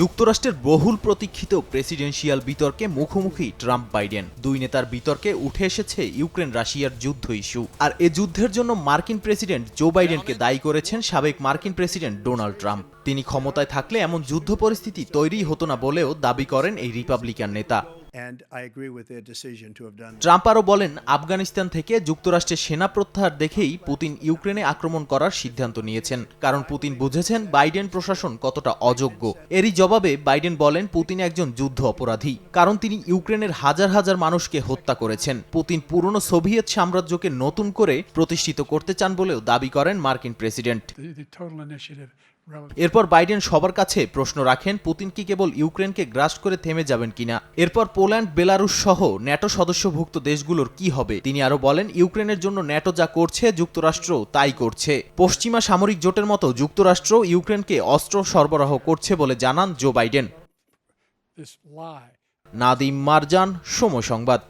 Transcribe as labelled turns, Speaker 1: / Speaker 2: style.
Speaker 1: যুক্তরাষ্ট্রের বহুল প্রতীক্ষিত প্রেসিডেন্সিয়াল বিতর্কে মুখোমুখি ট্রাম্প, বাইডেন। দুই নেতার বিতর্কে উঠে এসেছে ইউক্রেন রাশিয়ার যুদ্ধ ইস্যু। আর এ যুদ্ধের জন্য মার্কিন প্রেসিডেন্ট জো বাইডেনকে দায়ী করেছেন সাবেক মার্কিন প্রেসিডেন্ট ডোনাল্ড ট্রাম্প। তিনি ক্ষমতায় থাকলে এমন যুদ্ধ পরিস্থিতি তৈরি হতো না বলেও দাবি করেন এই রিপাবলিকান নেতা।
Speaker 2: And I agree with their decision to have done that.
Speaker 1: Trump আরও বলেন আফগানিস্তান থেকে যুক্তরাষ্ট্রের সেনা প্রত্যাহার দেখেই পুতিন ইউক্রেনে আক্রমণ করার সিদ্ধান্ত নিয়েছেন। কারণ পুতিন বুঝেছেন বাইডেন প্রশাসন কতটা অযোগ্য। এরই জবাবে বাইডেন বলেন পুতিন একজন যুদ্ধ অপরাধী। কারণ তিনি ইউক্রেনের হাজার হাজার মানুষকে হত্যা করেছেন। পুতিন পুরনো সোভিয়েত সাম্রাজ্যকে নতুন করে প্রতিষ্ঠিত করতে চান বলেও দাবি করেন মার্কিন প্রেসিডেন্ট। এরপর বাইডেন সবার কাছে প্রশ্ন রাখেন পুতিন কি কেবল ইউক্রেনকে গ্রাস করে থেমে যাবেন কিনা? এরপর পোল্যান্ড বেলারুশ সহ ন্যাটো সদস্যভুক্ত দেশগুলোর কি হবে? তিনি আরও বলেন ইউক্রেনের জন্য ন্যাটো যা করছে যুক্তরাষ্ট্র তাই করছে। পশ্চিমা সামরিক জোটের মতো যুক্তরাষ্ট্র ইউক্রেনকে অস্ত্র সরবরাহ করছে বলে জানান জো বাইডেন। নাদিম মারজান সময় সংবাদ।